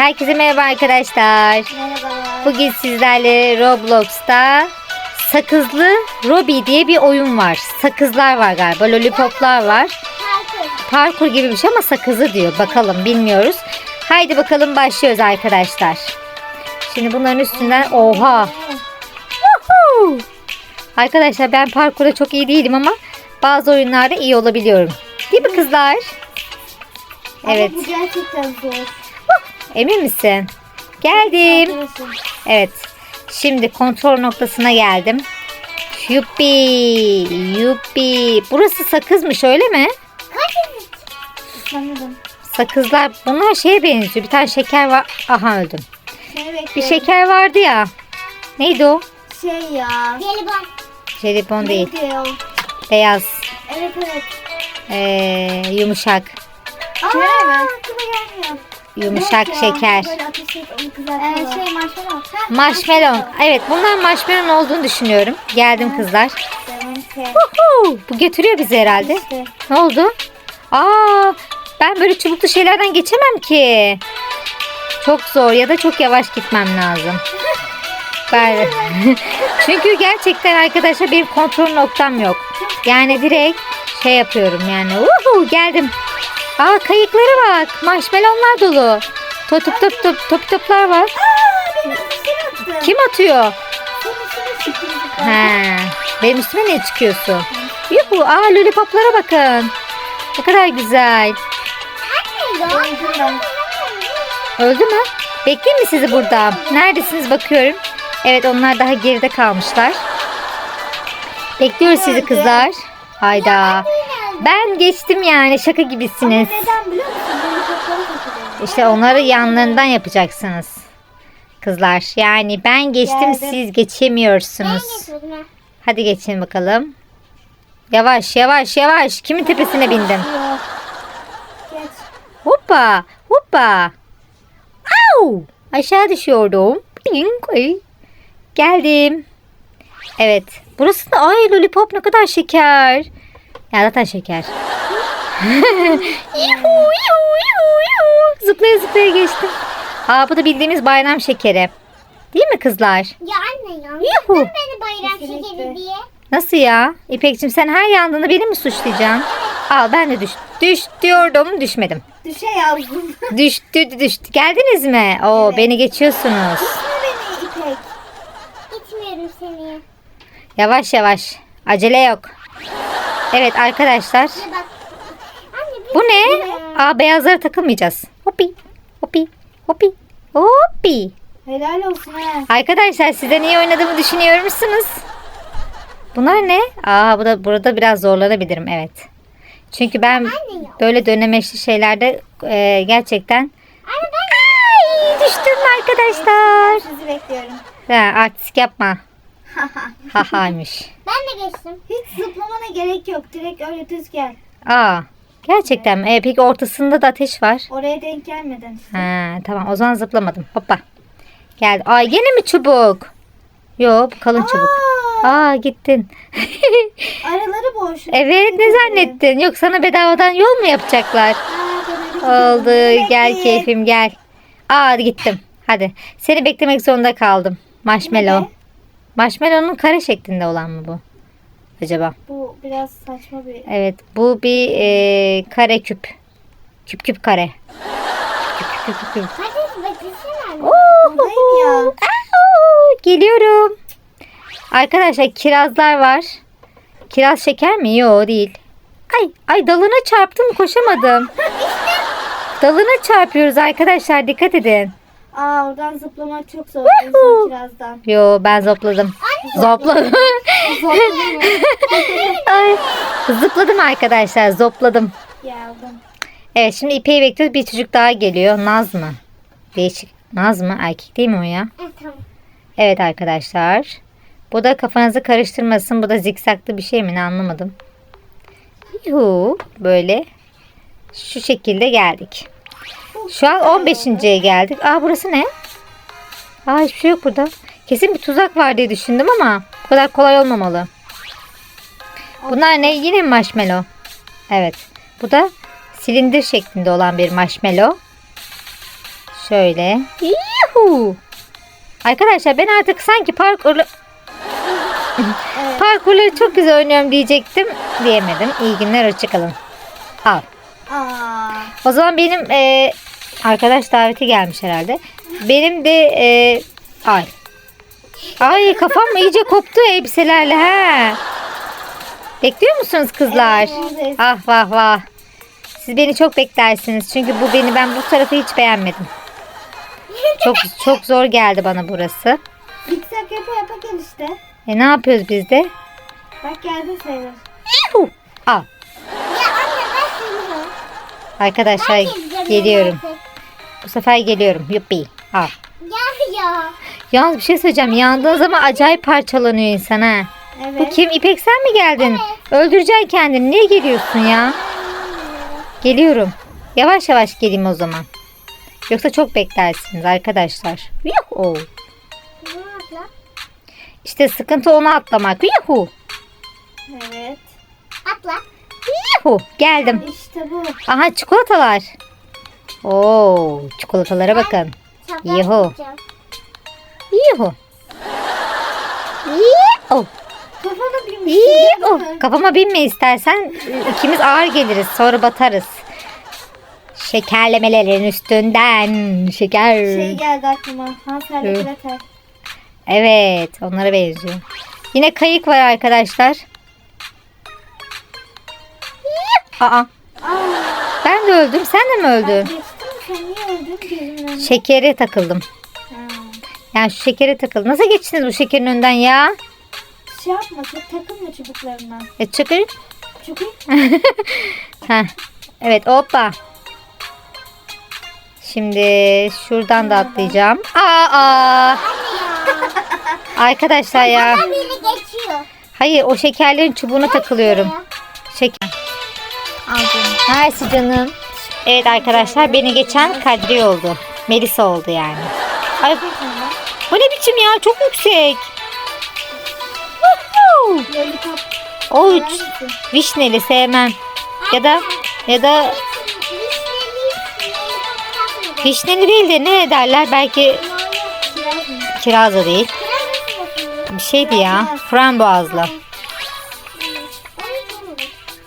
Herkese merhaba arkadaşlar. Merhabalar. Bugün sizlerle Roblox'ta sakızlı Robi diye bir oyun var. Sakızlar var galiba, lollipoplar var. Parkur gibi bir şey ama sakızı diyor. Bakalım bilmiyoruz. Haydi bakalım başlıyoruz arkadaşlar. Şimdi bunların üstünden oha. Arkadaşlar ben parkurda çok iyi değilim ama bazı oyunlarda iyi olabiliyorum. Değil mi kızlar? Evet. Ama bu gerçekten zor. Emin misin? Geldim. Evet. Şimdi kontrol noktasına geldim. Yuppi. Yuppi. Burası sakızmış öyle mi? Sanırım. Sakızlar bunlar şeye benziyor. Bir tane şeker var. Aha öldüm. Bir şeker vardı ya. Neydi o? Şey ya. Jelibon. Jelibon değil. Beyaz. Evet evet. Ee, yumuşak. Aa, Şöyle mi? Gelmiyor. Yumuşak Yok ya, şeker. Böyle ateş edip onu kızartıyorlar. Ee, şey marshmallow. Ha, Marshmallow. Evet bunlar marshmallow olduğunu düşünüyorum. Geldim kızlar. Bu götürüyor bizi herhalde. İşte. Ne oldu? Aa, ben böyle çubuklu şeylerden geçemem ki. Çok zor ya da çok yavaş gitmem lazım. Ben çünkü gerçekten arkadaşlar bir kontrol noktam yok. Yani direkt şey yapıyorum yani. Uhu, geldim. Aa kayıkları bak. Marshmallowlar dolu. Top top top top top toplar var. Aa, benim. Kim atıyor? He, benim üstüme niye çıkıyorsun? Yuhu, aa lollipoplara bakın. Ne kadar güzel. Öldü mü? Bekleyeyim mi sizi burada? Neredesiniz bakıyorum. Evet onlar daha geride kalmışlar. Bekliyoruz sizi kızlar. Hayda. Ben geçtim yani şaka gibisiniz. Neden biliyor musun? İşte onları yanlarından yapacaksınız. Kızlar yani ben geçtim Geldim. siz Ben geçemiyorsunuz. ha. Hadi geçin bakalım. Yavaş yavaş yavaş. Kimin tepesine bindim? Geç. Hoppa hoppa. Au! Aşağı düşüyordum. Geldim. Evet. Burası da ay lollipop ne kadar şeker. Ya zaten şeker. yuhu, yuhu, yuhu, yuhu. Zıplaya zıplaya geçtim. Aa bu da bildiğimiz bayram şekeri. Değil mi kızlar? Ya anne ya. Yuhu. Beni bayram şekeri diye? Nasıl ya? İpekçim sen her yandığında beni mi suçlayacaksın? Al ben de düş. Düş diyordum düşmedim. Düşe yazdım. Düştü düştü. Geldiniz mi? Oo Evet. beni geçiyorsunuz. Tutma beni İpek. Gitmiyorum seni. Yavaş yavaş. Acele yok. Evet arkadaşlar. Bu ne? Aa beyazlara takılmayacağız. Hopi. Hopi. Hopi. Hopi. Helal olsun ha. Arkadaşlar sizden iyi oynadığımı düşünüyor musunuz? Bunlar ne? Aa bu da burada biraz zorlanabilirim evet. Çünkü ben böyle dönemeçli şeylerde e, gerçekten Ay, düştüm arkadaşlar. Sizi bekliyorum. Ha, artistik yapma. Hahaymış. Ben de geçtim. Hiç zıplamana gerek yok. Direkt öyle düz gel. Aa, gerçekten mi? E, peki ortasında da ateş var. Oraya denk gelmeden. işte. Ha, tamam o zaman zıplamadım. Hoppa. Geldi. Ay gene mi çubuk? Yok kalın çubuk. Aa, gittin. araları boş. evet ne zannettin? Yok sana bedavadan yol mu yapacaklar? Oldu. Gel keyfim gel. Aa gittim. Hadi. Seni beklemek zorunda kaldım. Marshmallow. Ne? Marshmallow'un kare şeklinde olan mı bu? Acaba? Bu biraz saçma bir... Evet bu bir e, kare küp. Küp küp kare. Küp küp küp küp. Hadi beklesene. Buradayım ya. Au, geliyorum. Arkadaşlar kirazlar var. Kiraz şeker mi? Yok değil. Ay ay dalına çarptım koşamadım. dalına çarpıyoruz arkadaşlar dikkat edin. Aa oradan zıplamak çok zor. En Woohoo. son kirazdan. Yo ben zopladım. Zopladım. Ay, zıpladım arkadaşlar zopladım. Geldim. Evet şimdi İpek'i bekliyoruz. Bir çocuk daha geliyor. Naz mı? Değişik. Naz mı? Erkek değil mi o ya? Evet tamam. Evet arkadaşlar. Bu da kafanızı karıştırmasın. Bu da zikzaklı bir şey mi ne anlamadım. Yuhu böyle. Şu şekilde geldik. Şu an 15.ye geldik. Aa burası ne? Aa hiçbir şey yok burada. Kesin bir tuzak var diye düşündüm ama bu kadar kolay olmamalı. Bunlar ne? Yine marshmallow? Evet. Bu da silindir şeklinde olan bir marshmallow. Şöyle. Yuhu. Arkadaşlar ben artık sanki parkurlu parkurları çok güzel oynuyorum diyecektim. Diyemedim. İyi günler hoşçakalın. Al. Aa. O zaman benim e, arkadaş daveti gelmiş herhalde. Benim de e, ay. Ay kafam iyice koptu elbiselerle ha. Bekliyor musunuz kızlar? Evet. Ah vah vah. Siz beni çok beklersiniz. Çünkü bu beni ben bu tarafı hiç beğenmedim. Çok çok zor geldi bana burası. Zikzak yapa yapa gel işte. E ne yapıyoruz biz de? Bak geldin sayılır. Al. Ya anne ben. Arkadaşlar geliyorum. Bu sefer geliyorum. Yuppi. Al. Ya ya. Yalnız bir şey söyleyeceğim. Yandığın zaman acayip parçalanıyor insan ha. Evet. Bu kim? İpek sen mi geldin? Öldüreceksin kendini. Niye geliyorsun ya? Geliyorum. Yavaş yavaş geleyim o zaman. Yoksa çok beklersiniz arkadaşlar. Yuhu. İşte sıkıntı onu atlamak. Yuhu. Evet. Atla. Yuhu. Geldim. İşte bu. Aha çikolatalar. Oo, çikolatalara bakın. Yuhu. Kafana binmiş. Yuhu. Kafama binme istersen. ikimiz ağır geliriz. Sonra batarız. Şekerlemelerin üstünden şeker. Şey geldi aklıma. Hansel ve Evet. Evet, onlara benziyor. Yine kayık var arkadaşlar. Aa, Aa. ben de öldüm. Sen de mi öldün? Şekere takıldım. Ha. Yani şu şekere takıldım. Nasıl geçtiniz bu şekerin önünden ya? Şey yapma. Takılma çubuklarına. E çıkır. Çünkü Heh. Evet hoppa. Şimdi şuradan da atlayacağım. Aa, arkadaşlar ya. Hayır o şekerlerin çubuğuna takılıyorum. Şeker. al canım. Mersi canım. Evet arkadaşlar beni geçen Kadri oldu. Melisa oldu yani. Ay bu ne biçim ya çok yüksek. O üç vişneli sevmem. Ya da ya da vişneli değil de ne ederler belki Kiraz da değil. Bir şeydi ya frambuazlı.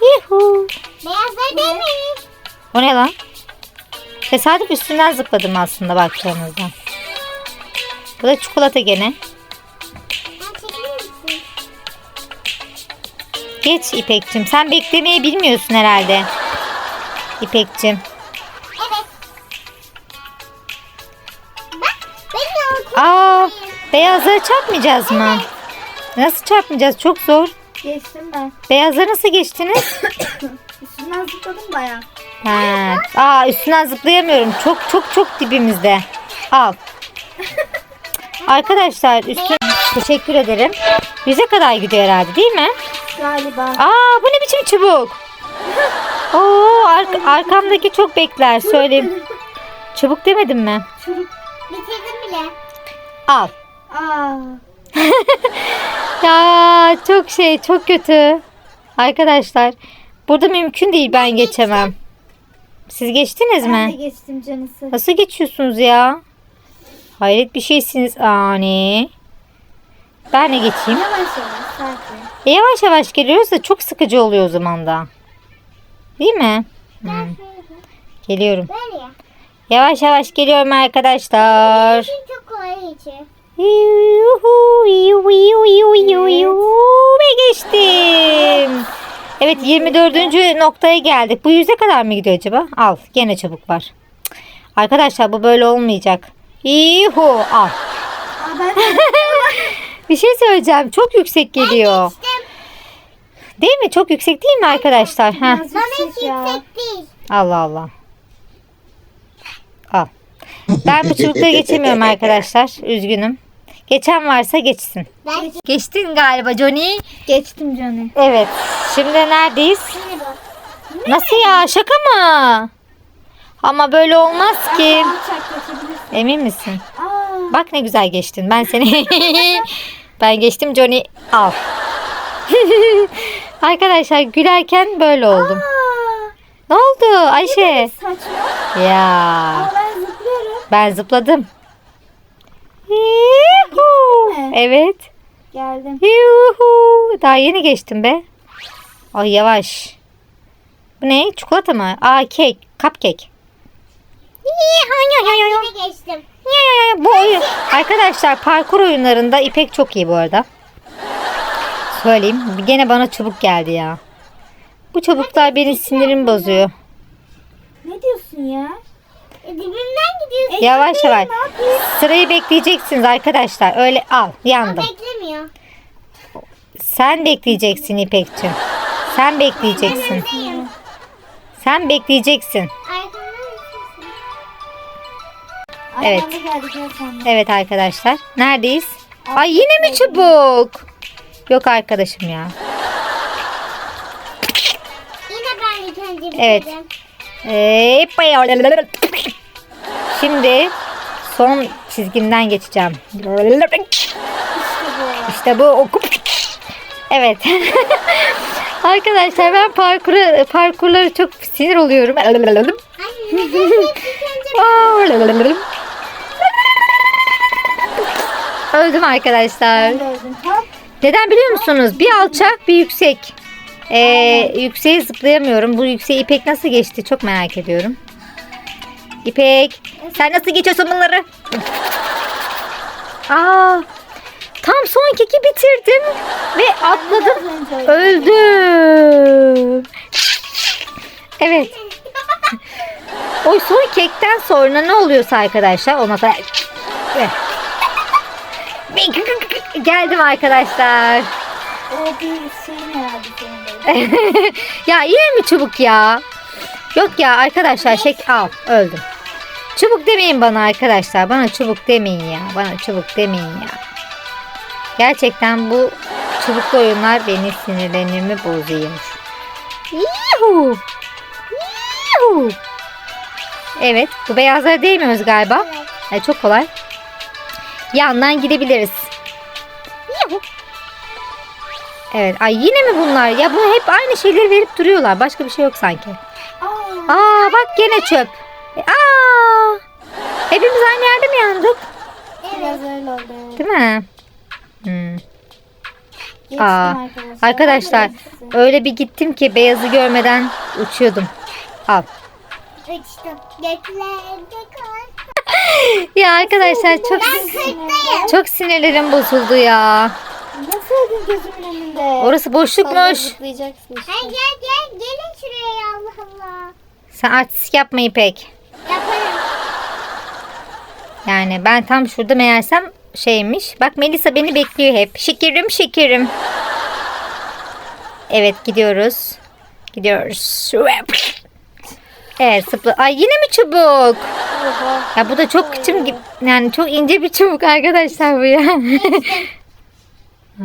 Yuhu. Beyazlar değil mi? O ne lan? Tesadüf üstünden zıpladım aslında baktığınızda. Bu da çikolata gene. Geç İpekçim. Sen beklemeyi bilmiyorsun herhalde. Evet. Bak yavrum. Aa, beyazları çarpmayacağız mı? Nasıl çarpmayacağız? Çok zor. Geçtim ben. Beyazları nasıl geçtiniz? Üstünden zıpladım baya. Ha. Aa, üstünden zıplayamıyorum. Çok çok çok dibimizde. Al. Arkadaşlar üstün teşekkür ederim. Yüze kadar gidiyor herhalde değil mi? Galiba. Aa bu ne biçim çubuk? Oo ar- arkamdaki çok bekler söyleyeyim. Çubuk demedim mi? Çürük. Bitirdim bile. Al. Aa. Ya çok şey çok kötü. Arkadaşlar burada mümkün değil ben geçemem. Siz geçtiniz Ben de mi? geçtim canısı. Nasıl geçiyorsunuz ya? Hayret bir şeysiniz ani. Ben de geçeyim. Yavaş yavaş sakin. E, yavaş yavaş geliyoruz da çok sıkıcı oluyor o zaman da. Değil mi? Hmm, Geliyorum. Böyle ya. Yavaş yavaş geliyorum arkadaşlar. Çok kolay. Yuhu, yuhu, yuhu, yuhu, yuhu, yuhu. Ve geçtim. Evet 24. noktaya geldik. Bu yüze kadar mı gidiyor acaba? Al gene çabuk var. Arkadaşlar bu böyle olmayacak. Yuhu al. Bir şey söyleyeceğim. Çok yüksek geliyor. Değil mi? Çok yüksek değil mi arkadaşlar? Ha. Bana yüksek değil. Allah Allah. Al. Ben bu çubukları geçemiyorum arkadaşlar. Üzgünüm. Geçen varsa geçsin. Ben Geçtin galiba Johnny. Geçtim canım. Evet. Şimdi neredeyiz? Nasıl ya? Şaka mı? Ama böyle olmaz ki. Emin misin? Aa. Bak ne güzel geçtin. Ben seni... ben geçtim Johnny. Al. Arkadaşlar gülerken böyle oldum. Aa. Ne oldu Ayşe? Saçma. Ya. Ama ben zıplıyorum. Ben zıpladım. Yuhu. Evet. Geldim. Yuhu. Daha yeni geçtim be. Ay yavaş. Bu ne? Çikolata mı? Aa kek. Cupcake. Yine geçtim. Bu oyun. Arkadaşlar parkur oyunlarında İpek çok iyi bu arada. Söyleyeyim. Gene bana çubuk geldi ya. Bu çubuklar benim sinirimi bozuyor. Ne diyorsun ya? E, dibimden gidiyorsun. Yavaş yavaş. Yapayım? Sırayı bekleyeceksiniz arkadaşlar. Öyle al. Yandım. Beklemiyor. Sen bekleyeceksin İpek'ciğim. Sen bekleyeceksin. Önündeyim. Sen bekleyeceksin. Arkamdan? Evet. Geldik ya sen. Evet arkadaşlar. Neredeyiz? Ay yine mi çubuk? Yok arkadaşım ya. Yine ben ilk önce Evet. bitirdim. Ee, Şimdi son çizgimden geçeceğim. İşte bu. oku- Evet. Arkadaşlar ben parkuru parkurları çok sinir oluyorum. Öldüm arkadaşlar. Neden biliyor musunuz? Bir alçak bir yüksek. Ee, yükseğe zıplayamıyorum. Bu yükseği İpek nasıl geçti? Çok merak ediyorum. İpek sen nasıl geçiyorsun bunları? Aa, tam son keki bitirdim ve atladım. Öldüm. Evet. O son kekten sonra ne oluyorsa arkadaşlar ona kadar... Geldim arkadaşlar. O bir de. ya yine mi çubuk ya? Yok ya arkadaşlar şek al öldüm. Çubuk demeyin bana arkadaşlar. Bana çubuk demeyin ya. Bana çubuk demeyin ya. Gerçekten bu çubuklu oyunlar beni sinirlerimi bozuyor. Yuhu. Yuhu. Evet bu beyazlara değmiyoruz galiba. Ay, çok kolay. Yandan gidebiliriz. Yuhu. Evet. Ay yine mi bunlar? Ya bu hep aynı şeyleri verip duruyorlar. Başka bir şey yok sanki. Aa bak gene çöp. E, Aa! Hepimiz aynı yerde mi yandık? biraz öyle oldu. Değil mi? Hmm. Geçtim Aa, arkadaşlar. arkadaşlar Geçtim. öyle bir gittim ki beyazı görmeden uçuyordum. Al. uçtum. Göklerde kal. Ya arkadaşlar çok Ben kırktayım. çok sinirlerim bozuldu ya. Nasıl öldün gözümün önünde? Orası Fazla boşlukmuş. zıplayacaksın işte. Hey gel gel. Gelin şuraya ya Allah Allah. Sen artistik yapma İpek. Yani ben tam şurada meğersem şeymiş. Bak Melisa beni bekliyor hep. Şekerim şekerim. Evet gidiyoruz. Gidiyoruz. Evet sıpla. Ay yine mi çubuk? Ya bu da çok küçük gibi. Yani çok ince bir çubuk arkadaşlar bu ya. Ha,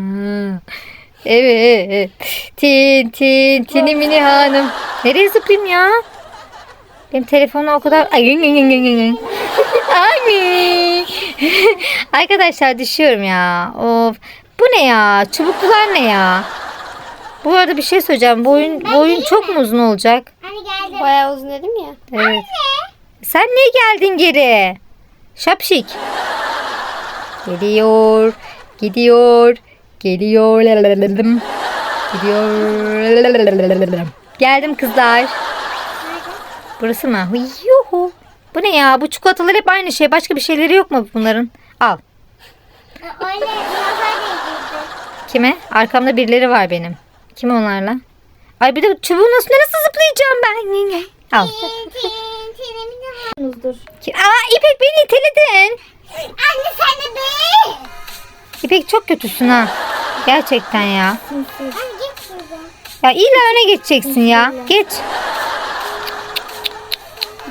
evet. Tin tin tini mini hanım. Nereye zıplayayım ya? Benim telefonum o kadar... Ay. Arkadaşlar düşüyorum ya. Of. Bu ne ya? Çubuklular ne ya? Bu arada bir şey söyleyeceğim. Bu oyun, bu oyun çok mu uzun olacak? Hani geldim. Bayağı uzun dedim ya. Evet. Sen niye geldin geri? Şapşik. Geliyor. Gidiyor. Geliyor. Gidiyor. Geldim kızlar. Burası mı? Yuhu. Bu ne ya? Bu çikolatalar hep aynı şey. Başka bir şeyleri yok mu bunların? Al. Öyle. Kime? Arkamda birileri var benim. Kim onlarla? Ay bir de çubuğu nasıl nasıl zıplayacağım ben? Al. Aa İpek beni iteledin. Anne sen de be. İpek çok kötüsün ha. Gerçekten ya. Ya illa öne geçeceksin ya. Geç.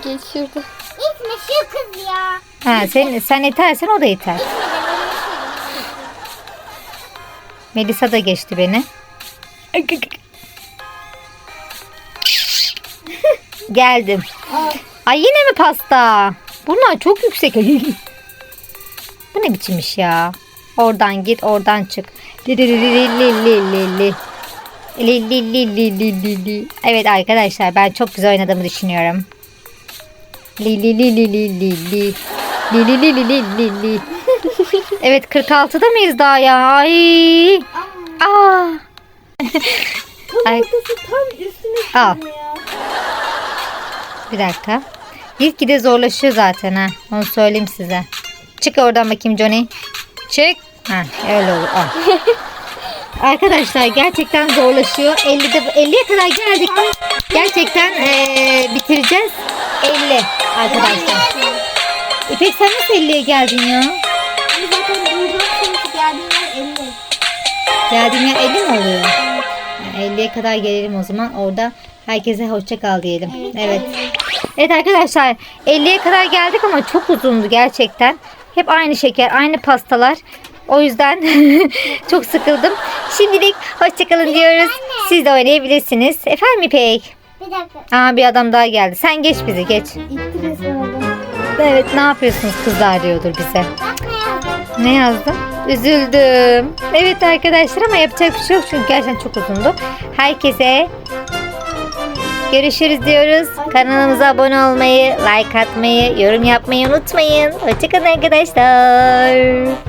Geç şurada. İtme şu kız ya. Ha, sen, sen itersen o da iter. Melisa da geçti beni. Geldim. Ay yine mi pasta? Bunlar çok yüksek. Bu ne biçim iş ya? Oradan git, oradan çık. Evet arkadaşlar ben çok güzel oynadığımı düşünüyorum. Li li li li li li li. Li li li li li li li. Evet 46'da mıyız daha ya? Ay. Aa. Ay. Tam üstüne Al. Bir dakika. Gitgide zorlaşıyor zaten ha. Onu söyleyeyim size. Çık oradan bakayım Johnny. Çık. Ha, öyle olur. Al. Arkadaşlar gerçekten zorlaşıyor. 50'de 50'ye kadar geldik? Gerçekten eee, bitireceğiz. 50 arkadaşlar. İpek sen nasıl 50'ye geldin ya? Bu zaten duyduğum sesi geldiğinden 50. Geldiğin yer 50 mi oluyor? Ha, 50'ye kadar gelelim o zaman. Orada herkese hoşça kal diyelim. Evet. Evet arkadaşlar 50'ye kadar geldik ama çok uzundu gerçekten. Hep aynı şeker, aynı pastalar. O yüzden çok sıkıldım. Şimdilik hoşçakalın diyoruz. Siz de oynayabilirsiniz. Efendim İpek? Bir dakika. Aa bir adam daha geldi. Sen geç bizi geç. İtti resmen adam. Evet ne yapıyorsunuz kızlar diyordur bize. Bak ne yazdım. Ne yazdım? Üzüldüm. Evet arkadaşlar ama yapacak bir şey yok çünkü gerçekten çok uzundu. Herkese görüşürüz diyoruz. Kanalımıza abone olmayı, like atmayı, yorum yapmayı unutmayın. Hoşçakalın arkadaşlar.